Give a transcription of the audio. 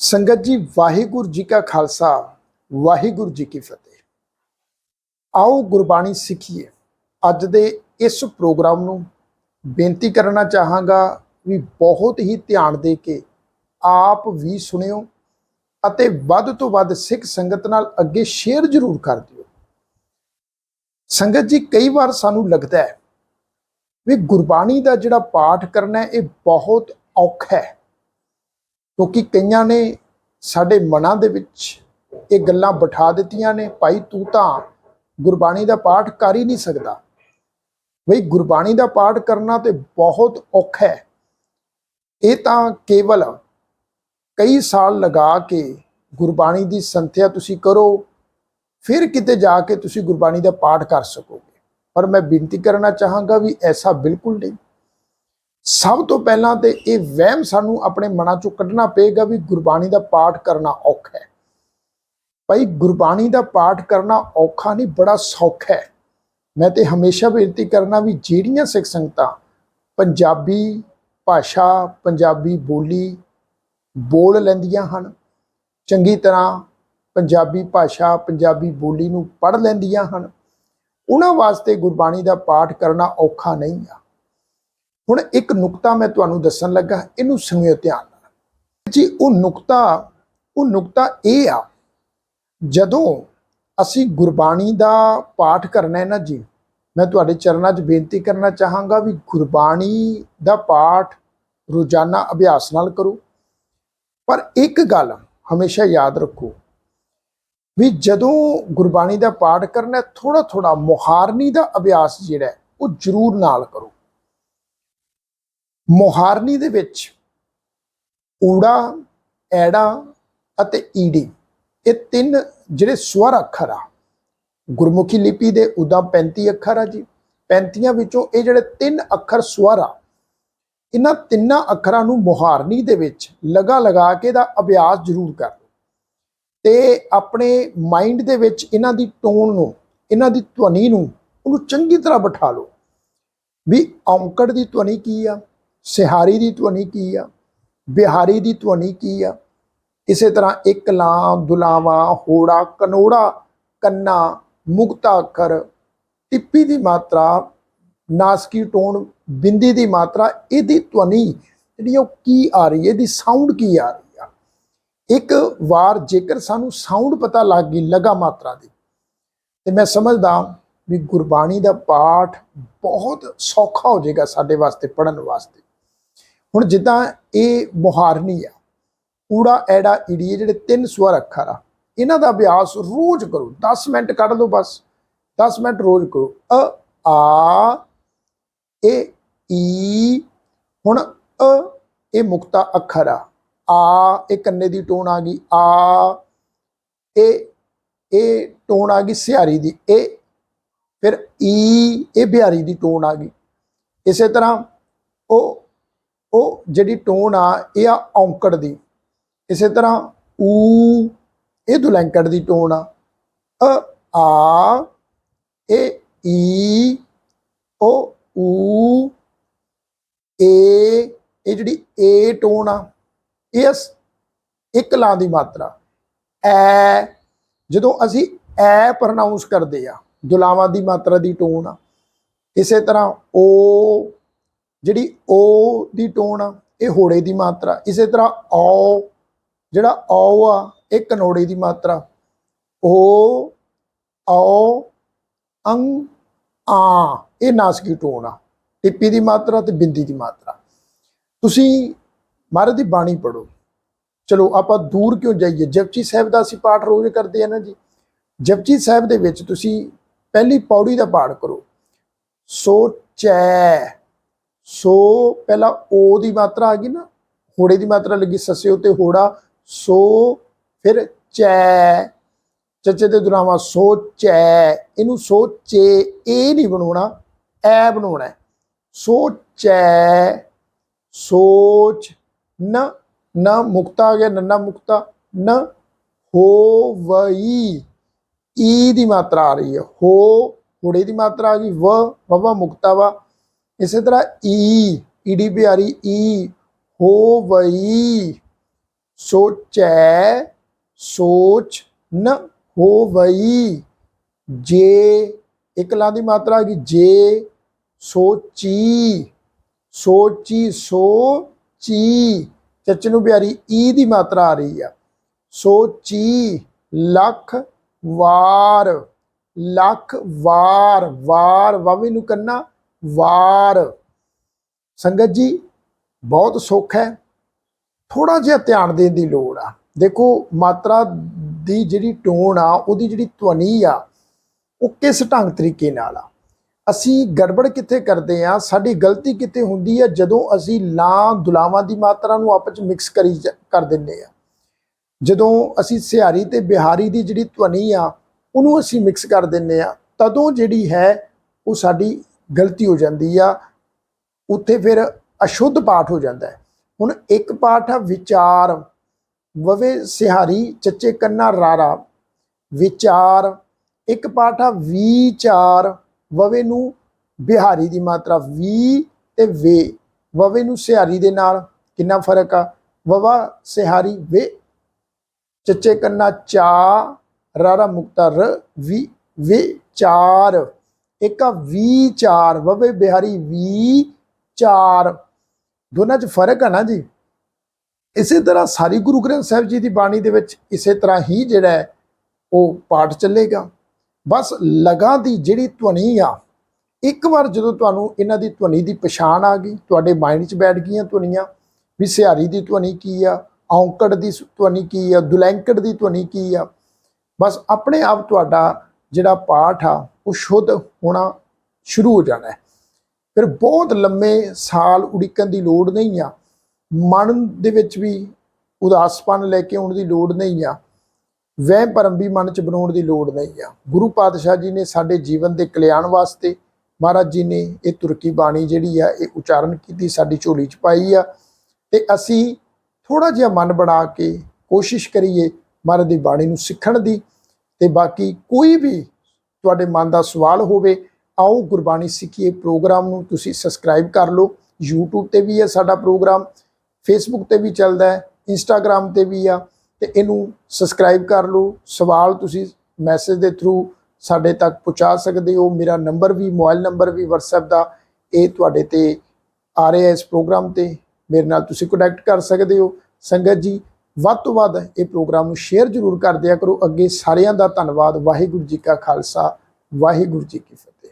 ਸੰਗਤ ਜੀ, ਵਾਹਿਗੁਰੂ ਜੀ ਕਾ ਖਾਲਸਾ, ਵਾਹਿਗੁਰੂ ਜੀ ਕੀ ਫਤਿਹ। ਆਓ ਗੁਰਬਾਣੀ ਸਿੱਖੀਏ। ਅੱਜ ਦੇ ਇਸ ਪ੍ਰੋਗਰਾਮ ਨੂੰ ਬੇਨਤੀ ਕਰਨਾ ਚਾਹਾਂਗਾ ਵੀ ਬਹੁਤ ਹੀ ਧਿਆਨ ਦੇ ਕੇ ਆਪ ਵੀ ਸੁਣਿਓ ਅਤੇ ਵੱਧ ਤੋਂ ਵੱਧ ਸਿੱਖ ਸੰਗਤ ਨਾਲ ਅੱਗੇ ਸ਼ੇਅਰ ਜ਼ਰੂਰ ਕਰ ਦਿਓ। ਸੰਗਤ ਜੀ, ਕਈ ਵਾਰ ਸਾਨੂੰ ਲੱਗਦਾ ਹੈ ਵੀ ਗੁਰਬਾਣੀ ਦਾ ਜਿਹੜਾ ਪਾਠ ਕਰਨਾ ਇਹ ਬਹੁਤ ਔਖਾ ਹੈ। ਕਿਉਂਕਿ ਕਈਆਂ ਨੇ ਸਾਡੇ ਮਨਾਂ ਦੇ ਵਿੱਚ ਇਹ ਗੱਲਾਂ ਬਿਠਾ ਦਿੱਤੀਆਂ ਨੇ, ਭਾਈ ਤੂੰ ਤਾਂ ਗੁਰਬਾਣੀ ਦਾ ਪਾਠ ਕਰ ਹੀ ਨਹੀਂ ਸਕਦਾ। ਬਈ ਗੁਰਬਾਣੀ ਦਾ ਪਾਠ ਕਰਨਾ ਤੇ ਬਹੁਤ ਔਖਾ ਹੈ। ਇਹ ਤਾਂ ਕੇਵਲ ਕਈ ਸਾਲ ਲਗਾ ਕੇ ਗੁਰਬਾਣੀ ਦੀ ਸੰਥਿਆ ਤੁਸੀਂ ਕਰੋ, ਫਿਰ ਕਿਤੇ ਜਾ ਕੇ ਤੁਸੀਂ ਗੁਰਬਾਣੀ ਦਾ ਪਾਠ ਕਰ ਸਕੋਗੇ। ਪਰ ਮੈਂ ਬੇਨਤੀ ਕਰਨਾ ਚਾਹਾਂਗਾ ਵੀ ਐਸਾ ਬਿਲਕੁਲ ਨਹੀਂ। ਸਭ ਤੋਂ ਪਹਿਲਾਂ ਤੇ ਇਹ ਵਹਿਮ ਸਾਨੂੰ ਆਪਣੇ ਮਨਾਂ ਚੋਂ ਕੱਢਣਾ ਪਏਗਾ ਵੀ ਗੁਰਬਾਣੀ ਦਾ ਪਾਠ ਕਰਨਾ ਔਖਾ ਹੈ। ਭਾਈ, ਗੁਰਬਾਣੀ ਦਾ ਪਾਠ ਕਰਨਾ ਔਖਾ ਨਹੀਂ, ਬੜਾ ਸੌਖਾ ਹੈ। ਮੈਂ ਤੇ ਹਮੇਸ਼ਾ ਬੇਨਤੀ ਕਰਨਾ ਵੀ ਜਿਹੜੀਆਂ ਸਿੱਖ ਸੰਗਤਾਂ ਪੰਜਾਬੀ ਭਾਸ਼ਾ, ਪੰਜਾਬੀ ਬੋਲੀ ਬੋਲ ਲੈਂਦੀਆਂ ਹਨ, ਚੰਗੀ ਤਰ੍ਹਾਂ ਪੰਜਾਬੀ ਭਾਸ਼ਾ, ਪੰਜਾਬੀ ਬੋਲੀ ਨੂੰ ਪੜ੍ਹ ਲੈਂਦੀਆਂ ਹਨ, ਉਹਨਾਂ ਵਾਸਤੇ ਗੁਰਬਾਣੀ ਦਾ ਪਾਠ ਕਰਨਾ ਔਖਾ ਨਹੀਂ ਆ। ਹੁਣ ਇੱਕ ਨੁਕਤਾ ਮੈਂ ਤੁਹਾਨੂੰ ਦੱਸਣ ਲੱਗਾ, ਇਹਨੂੰ ਸੁਣਿਓ ਧਿਆਨ ਨਾਲ। ਜੀ, ਉਹ ਨੁਕਤਾ ਉਹ ਨੁਕਤਾ ਇਹ ਆ, ਜਦੋਂ ਅਸੀਂ ਗੁਰਬਾਣੀ ਦਾ ਪਾਠ ਕਰਨਾ ਹੈ ਨਾ ਜੀ, ਮੈਂ ਤੁਹਾਡੇ ਚਰਨਾਂ 'ਚ ਬੇਨਤੀ ਕਰਨਾ ਚਾਹਾਂਗਾ ਵੀ ਗੁਰਬਾਣੀ ਦਾ ਪਾਠ ਰੋਜ਼ਾਨਾ ਅਭਿਆਸ ਨਾਲ ਕਰੋ। ਪਰ ਇੱਕ ਗੱਲ ਹਮੇਸ਼ਾ ਯਾਦ ਰੱਖੋ, ਵੀ ਜਦੋਂ ਗੁਰਬਾਣੀ ਦਾ ਪਾਠ ਕਰਨਾ ਥੋੜਾ ਥੋੜਾ ਮੁਹਾਰਨੀ ਦਾ ਅਭਿਆਸ ਜਿਹੜਾ ਉਹ ਜ਼ਰੂਰ ਨਾਲ ਕਰੋ। ਮੋਹਾਰਨੀ ਦੇ ਵਿੱਚ ਊੜਾ, ਐੜਾ ਅਤੇ ਈੜੀ, ਇਹ ਤਿੰਨ ਜਿਹੜੇ ਸਵਰ ਅੱਖਰ ਆ। ਗੁਰਮੁਖੀ ਲਿਪੀ ਦੇ ਉਦਾਂ 35 ਅੱਖਰ ਆ ਜੀ। 35 ਵਿੱਚੋਂ ਇਹ ਜਿਹੜੇ ਤਿੰਨ ਅੱਖਰ ਸਵਰ ਆ, ਇਹਨਾਂ ਤਿੰਨਾਂ ਅੱਖਰਾਂ ਨੂੰ ਮੁਹਾਰਨੀ ਦੇ ਵਿੱਚ ਲਗਾ ਲਗਾ ਕੇ ਦਾ ਅਭਿਆਸ ਜ਼ਰੂਰ ਕਰ ਲਓ। ਤੇ ਆਪਣੇ ਮਾਈਂਡ ਦੇ ਵਿੱਚ ਇਹਨਾਂ ਦੀ ਟੋਨ ਨੂੰ, ਇਹਨਾਂ ਦੀ ਧੁਨੀ ਨੂੰ, ਉਹਨੂੰ ਚੰਗੀ ਤਰ੍ਹਾਂ ਬਿਠਾ ਲਓ ਵੀ ਔਂਕੜ ਦੀ ਧੁਨੀ ਕੀ ਆ? ਸਿਹਾਰੀ ਦੀ ਧੁਨੀ ਕੀ ਆ? ਬਿਹਾਰੀ ਦੀ ਧੁਨੀ ਕੀ ਆ? ਇਸੇ ਤਰ੍ਹਾਂ ਇੱਕ ਲਾਂ, ਦੁਲਾਵਾ, ਹੋੜਾ, ਕਨੋੜਾ, ਕੰਨਾ, ਮੁਕਤਾ ਅੱਖਰ, ਟਿੱਪੀ ਦੀ ਮਾਤਰਾ, ਨਾਸਕੀ ਟੋਨ, ਬਿੰਦੀ ਦੀ ਮਾਤਰਾ, ਇਹਦੀ ਧੁਨੀ ਜਿਹੜੀ ਉਹ ਕੀ ਆ ਰਹੀ ਹੈ? ਇਹਦੀ ਸਾਊਂਡ ਕੀ ਆ ਰਹੀ ਆ? ਇੱਕ ਵਾਰ ਜੇਕਰ ਸਾਨੂੰ ਸਾਊਂਡ ਪਤਾ ਲੱਗ ਗਈ ਲਗਾ ਮਾਤਰਾ ਦੀ, ਤੇ ਮੈਂ ਸਮਝਦਾ ਵੀ ਗੁਰਬਾਣੀ ਦਾ ਪਾਠ ਬਹੁਤ ਸੌਖਾ ਹੋ ਜਾਏਗਾ ਸਾਡੇ ਵਾਸਤੇ ਪੜਨ ਵਾਸਤੇ। ਹੁਣ ਜਿੱਦਾਂ ਇਹ ਮੁਹਾਰਨੀ ਆ ਊੜਾ ਐੜਾ, ਈੜੀ ਜਿਹੜੇ ਤਿੰਨ ਸਵਰ ਅੱਖਰ ਆ, ਇਹਨਾਂ ਦਾ ਅਭਿਆਸ ਰੋਜ਼ ਕਰੋ 10 ਮਿੰਟ ਕੱਢ ਲਓ ਬਸ 10 ਮਿੰਟ ਰੋਜ਼ ਕਰੋ। ਅ, ਆ, ਏ, ਈ, ਹੁਣ ਅ, ਇਹ ਮੁਕਤਾ ਅੱਖਰ ਆ। ਆ, ਇਹ ਕੰਨੇ ਦੀ ਟੋਨ ਆ ਗਈ, ਆ ਇਹ ਇਹ ਟੋਨ ਆ ਗਈ ਸਿਹਾਰੀ ਦੀ ਇਹ ਫਿਰ ਈ, ਇਹ ਬਿਹਾਰੀ ਦੀ ਟੋਨ ਆ ਗਈ। ਇਸੇ ਤਰ੍ਹਾਂ ਉਹ ਉਹ ਜਿਹੜੀ ਟੋਨ ਆ, ਇਹ ਆ ਔਂਕੜ ਦੀ। ਇਸੇ ਤਰ੍ਹਾਂ ਊ, ਇਹ ਦੁਲੈਂਕੜ ਦੀ ਟੋਨ ਆ। ਅ, ਆ, ਇਹ ਈ ਓ ਊ, ਏ, ਇਹ ਜਿਹੜੀ ਏ ਟੋਨ ਆ, ਇਹ ਸ- ਇੱਕ ਲਾਂ ਦੀ ਮਾਤਰਾ। ਐ, ਜਦੋਂ ਅਸੀਂ ਐ ਪ੍ਰੋਨਾਂਸ ਕਰਦੇ ਆ, ਦੁਲਾਵਾਂ ਦੀ ਮਾਤਰਾ ਦੀ ਟੋਨ ਆ, ਇਸੇ ਤਰ੍ਹਾਂ ਓ ਜਿਹੜੀ ਓ ਦੀ ਟੋਨ ਆ, ਇਹ ਹੋੜੇ ਦੀ ਮਾਤਰਾ, ਇਸੇ ਤਰ੍ਹਾਂ ਔ ਜਿਹੜਾ ਔ ਆ, ਇਹ ਕਨੋੜੇ ਦੀ ਮਾਤਰਾ। ਓ ਔ ਅੰ, ਆ, ਇਹ ਨਾਸਕੀ ਟੋਨ ਆ। ਟਿੱਪੀ ਦੀ ਮਾਤਰਾ ਤੇ ਬਿੰਦੀ ਦੀ ਮਾਤਰਾ। ਤੁਸੀਂ ਮਹਾਰਾਜ ਦੀ ਬਾਣੀ ਪੜੋ ਚਲੋ ਆਪਾਂ ਦੂਰ ਕਿਉਂ ਜਾਈਏ? ਜਪਜੀ ਸਾਹਿਬ ਦਾ ਅਸੀਂ ਪਾਠ ਰੋਜ਼ ਕਰਦੇ ਆ ਨਾ ਜੀ। ਜਪਜੀ ਸਾਹਿਬ ਦੇ ਵਿੱਚ ਤੁਸੀਂ ਪਹਿਲੀ ਪੌੜੀ ਦਾ ਪਾਠ ਕਰੋ। ਸੋ ਚੈ ਸੋ ਪਹਿਲਾਂ ਓ ਦੀ ਮਾਤਰਾ ਆ ਗਈ ਨਾ, ਹੋੜੇ ਦੀ ਮਾਤਰਾ ਲੱਗੀ ਸੱਸੇ ਉਤੇ ਹੋੜਾ, ਸੋ ਫਿਰ ਚੈ, ਚੱਚੇ ਤੇ ਦੁਰਾਵਾ ਸੋਚੈ ਇਹਨੂੰ ਸੋਚੇ ਇਹ ਨਹੀਂ ਬਣਾਉਣਾ, ਐ ਬਣਾਉਣਾ ਹੈ। ਸੋਚੈ ਸੋਚ, ਨ ਨ ਮੁਕਤਾ ਆ ਗਿਆ, ਨੰਨਾ ਮੁਕਤਾ, ਨ, ਹੋ, ਵਈ, ਈ ਦੀ ਮਾਤਰਾ ਆ ਰਹੀ ਹੈ ਹੋ, ਹੋੜੇ ਦੀ ਮਾਤਰਾ ਆ ਗਈ, ਵ ਵਵਾ ਮੁਕਤਾ ਵਾ ਇਸੇ ਤਰ੍ਹਾਂ ਈ ਈਡੀ ਬਿਹਾਰੀ ਈ, ਹੋ ਵਈ, ਸੋਚੈ, ਸੋਚ ਨ ਹੋਵਈ ਜੇ ਇਕਲਾ ਦੀ ਮਾਤਰਾ ਆ ਗਈ ਜੇ, ਸੋਚੀ ਸੋਚੀ ਸੋਚੀ। ਚੱਚ ਨੂੰ ਪਿਆਰੀ ਈ ਦੀ ਮਾਤਰਾ ਆ ਰਹੀ ਆ। ਸੋਚੀ, ਲੱਖ, ਵਾਰ ਲੱਖ, ਵਾਰ ਵਾਰ, ਵਾਵੇ ਨੂੰ ਕੰਨਾ ਵਾਰ। ਸੰਗਤ ਜੀ, ਬਹੁਤ ਸੁੱਖ ਹੈ। ਥੋੜਾ ਜਿਹਾ ਧਿਆਨ ਦੇਣ ਦੀ ਲੋੜ ਆ। ਦੇਖੋ, ਮਾਤਰਾ ਦੀ ਜਿਹੜੀ ਟੋਨ ਆ, ਉਹਦੀ ਜਿਹੜੀ ਧਵਨੀ ਆ, ਉਹ ਕਿਸ ਢੰਗ ਤਰੀਕੇ ਨਾਲ ਆ? ਅਸੀਂ ਗੜਬੜ ਕਿੱਥੇ ਕਰਦੇ ਆ? ਸਾਡੀ ਗਲਤੀ ਕਿੱਥੇ ਹੁੰਦੀ ਹੈ ਜਦੋਂ ਅਸੀਂ ਲਾਂ ਦੁਲਾਵਾਂ ਦੀ ਮਾਤਰਾ ਨੂੰ ਆਪਸ ਵਿੱਚ ਮਿਕਸ ਕਰੀ ਕਰ ਦਿੰਦੇ ਆ। ਜਦੋਂ ਅਸੀਂ ਸਿਹਾਰੀ ਤੇ ਬਿਹਾਰੀ ਦੀ ਜਿਹੜੀ ਧਵਨੀ ਆ, ਉਹਨੂੰ ਅਸੀਂ ਮਿਕਸ ਕਰ ਦਿੰਦੇ ਆ, ਤਦੋਂ ਜਿਹੜੀ ਹੈ, ਉਹ ਸਾਡੀ ਗਲਤੀ ਹੋ ਜਾਂਦੀ ਆ, ਉੱਥੇ ਫਿਰ ਅਸ਼ੁੱਧ ਪਾਠ ਹੋ ਜਾਂਦਾ ਹੈ। ਹੁਣ ਇੱਕ ਪਾਠ ਆ, ਵਿਚਾਰ। ਵਵੇ ਸਿਹਾਰੀ, ਚੱਚੇ ਕੰਨਾ ਰਾਰਾ। ਵਿਚਾਰ। ਇੱਕ ਪਾਠ ਆ, ਵਿਚਾਰ। ਵਵੇ ਨੂੰ ਬਿਹਾਰੀ ਦੀ ਮਾਤਰਾ, ਵੀ ਤੇ ਵੇ। ਵਵੇ ਨੂੰ ਸਿਹਾਰੀ ਦੇ ਨਾਲ ਕਿੰਨਾ ਫ਼ਰਕ ਆ? ਵਵਾ ਸਿਹਾਰੀ, ਵੇ। ਚੱਚੇ ਕੰਨਾ ਚਾ, ਰਾਰਾ ਮੁਕਤਾ ਰ, ਵੀ, ਵਿਚਾਰ। ਇੱਕ ਆ ਵਿਚਾਰ ਵਵੇ ਬਿਹਾਰੀ ਵੀ ਚਾਰ। ਦੋਨਾਂ 'ਚ ਫ਼ਰਕ ਆ ਨਾ ਜੀ? ਇਸੇ ਤਰ੍ਹਾਂ ਸਾਰੀ ਗੁਰੂ ਗ੍ਰੰਥ ਸਾਹਿਬ ਜੀ ਦੀ ਬਾਣੀ ਦੇ ਵਿੱਚ ਇਸੇ ਤਰ੍ਹਾਂ ਹੀ ਜਿਹੜਾ ਹੈ, ਉਹ ਪਾਠ ਚੱਲੇਗਾ। ਬਸ ਲਗਾ ਦੀ ਜਿਹੜੀ ਧੁਨੀ ਆ, ਇੱਕ ਵਾਰ ਜਦੋਂ ਤੁਹਾਨੂੰ ਇਹਨਾਂ ਦੀ ਧੁਨੀ ਦੀ ਪਛਾਣ ਆ ਗਈ, ਤੁਹਾਡੇ ਮਾਈਂਡ 'ਚ ਬੈਠ ਗਈਆਂ ਧੁਨੀਆਂ, ਵੀ ਸਿਹਾਰੀ ਦੀ ਧੁਨੀ ਕੀ ਆ, ਔਂਕੜ ਦੀ ਧੁਨੀ ਕੀ ਆ, ਦੁਲੈਂਕੜ ਦੀ ਧੁਨੀ ਕੀ ਆ, ਬਸ ਆਪਣੇ ਆਪ ਤੁਹਾਡਾ ਜਿਹੜਾ ਪਾਠ ਆ ਉਹ ਸ਼ੁੱਧ ਹੋਣਾ ਸ਼ੁਰੂ ਹੋ ਜਾਣਾ ਹੈ। ਫਿਰ ਬਹੁਤ ਲੰਮੇ ਸਾਲ ਉਡੀਕਣ ਦੀ ਲੋੜ ਨਹੀਂ ਆ। ਮਨ ਦੇ ਵਿੱਚ ਵੀ ਉਦਾਸਪਨ ਲੈ ਕੇ ਆਉਣ ਦੀ ਲੋੜ ਨਹੀਂ ਆ। ਵਹਿਮ ਭਰਮ ਵੀ ਮਨ ਚ ਬਣਾਉਣ ਦੀ ਲੋੜ ਨਹੀਂ ਆ। ਗੁਰੂ ਪਾਤਸ਼ਾਹ ਜੀ ਨੇ ਸਾਡੇ ਜੀਵਨ ਦੇ ਕਲਿਆਣ ਵਾਸਤੇ ਮਹਾਰਾਜ ਜੀ ਨੇ ਇਹ ਤੁਰਕੀ ਬਾਣੀ ਜਿਹੜੀ ਆ, ਇਹ ਉਚਾਰਨ ਕੀਤੀ, ਸਾਡੀ ਝੋਲੀ ਚ ਪਾਈ ਆ। ਤੇ ਅਸੀਂ ਥੋੜਾ ਜਿਹਾ ਮਨ ਬਣਾ ਕੇ ਕੋਸ਼ਿਸ਼ ਕਰੀਏ ਮਹਾਰਾਜ ਦੀ ਬਾਣੀ ਨੂੰ ਸਿੱਖਣ ਦੀ। ਤੇ ਬਾਕੀ ਕੋਈ ਵੀ ਤੁਹਾਡੇ ਮਨ ਦਾ ਸਵਾਲ ਹੋਵੇ, ਆਓ ਗੁਰਬਾਣੀ ਸਿੱਖੀਏ ਪ੍ਰੋਗਰਾਮ ਨੂੰ, ਤੁਸੀਂ ਸਬਸਕ੍ਰਾਈਬ ਕਰ ਲਓ। YouTube ਤੇ ਵੀ ਹੈ ਸਾਡਾ ਪ੍ਰੋਗਰਾਮ, Facebook ਤੇ ਵੀ ਚੱਲਦਾ ਹੈ, Instagram ਤੇ ਵੀ ਆ, ਤੇ ਇਹਨੂੰ ਸਬਸਕ੍ਰਾਈਬ ਕਰ ਲਓ। ਸਵਾਲ ਤੁਸੀਂ ਮੈਸੇਜ ਦੇ ਥਰੂ ਸਾਡੇ ਤੱਕ ਪਹੁੰਚਾ ਸਕਦੇ ਹੋ। ਮੇਰਾ ਨੰਬਰ ਵੀ ਮੋਬਾਈਲ ਨੰਬਰ ਵੀ WhatsApp ਦਾ, ਇਹ ਤੁਹਾਡੇ ਤੇ ਆ ਰਿਹਾ ਇਸ ਪ੍ਰੋਗਰਾਮ ਤੇ। ਮੇਰੇ ਨਾਲ ਤੁਸੀਂ ਕੰਟੈਕਟ ਕਰ ਸਕਦੇ ਹੋ। ਸੰਗਤ ਜੀ ਵੱਧ ਤੋਂ ਵੱਧ ਇਹ ਪ੍ਰੋਗਰਾਮ ਨੂੰ ਸ਼ੇਅਰ ਜ਼ਰੂਰ ਕਰ ਦਿਆ ਕਰੋ। ਅੱਗੇ ਸਾਰਿਆਂ ਦਾ ਧੰਨਵਾਦ। ਵਾਹਿਗੁਰੂ ਜੀ ਕਾ ਖਾਲਸਾ, ਵਾਹਿਗੁਰੂ ਜੀ ਕੀ ਫਤਿਹ।